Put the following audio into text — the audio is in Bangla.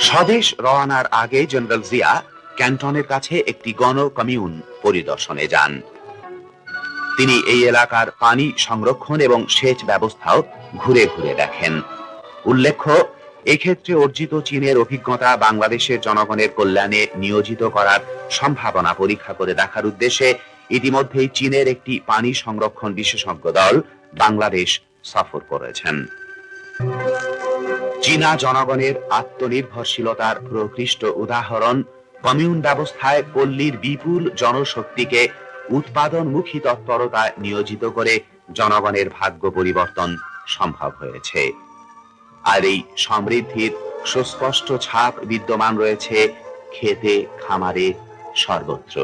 স্বদেশ রওয়ানার আগে জেনারেল জিয়া ক্যান্টনের কাছে একটি গণ কমিউন পরিদর্শনে যান। তিনি এই এলাকার পানি সংরক্ষণ এবং সেচ ব্যবস্থাও ঘুরে ঘুরে দেখেন। উল্লেখ্য, এক্ষেত্রে অর্জিত চীনের অভিজ্ঞতা বাংলাদেশের জনগণের কল্যাণে নিয়োজিত করার সম্ভাবনা পরীক্ষা করে দেখার উদ্দেশ্যে ইতিমধ্যেই চীনের একটি পানি সংরক্ষণ বিশেষজ্ঞ দল বাংলাদেশ সফর করেছেন। চীনা জনগণের আত্মনির্ভরশীলতার প্রকৃষ্ট উদাহরণ, কমিউন ব্যবস্থায় পল্লীর বিপুল জনশক্তিকে উৎপাদনমুখী তৎপরতায় নিয়োজিত করে জনগণের ভাগ্য পরিবর্তন সম্ভব হয়েছে। আর এই সমৃদ্ধির সুস্পষ্ট ছাপ বিদ্যমান রয়েছে খেতে, খামারে সর্বত্র।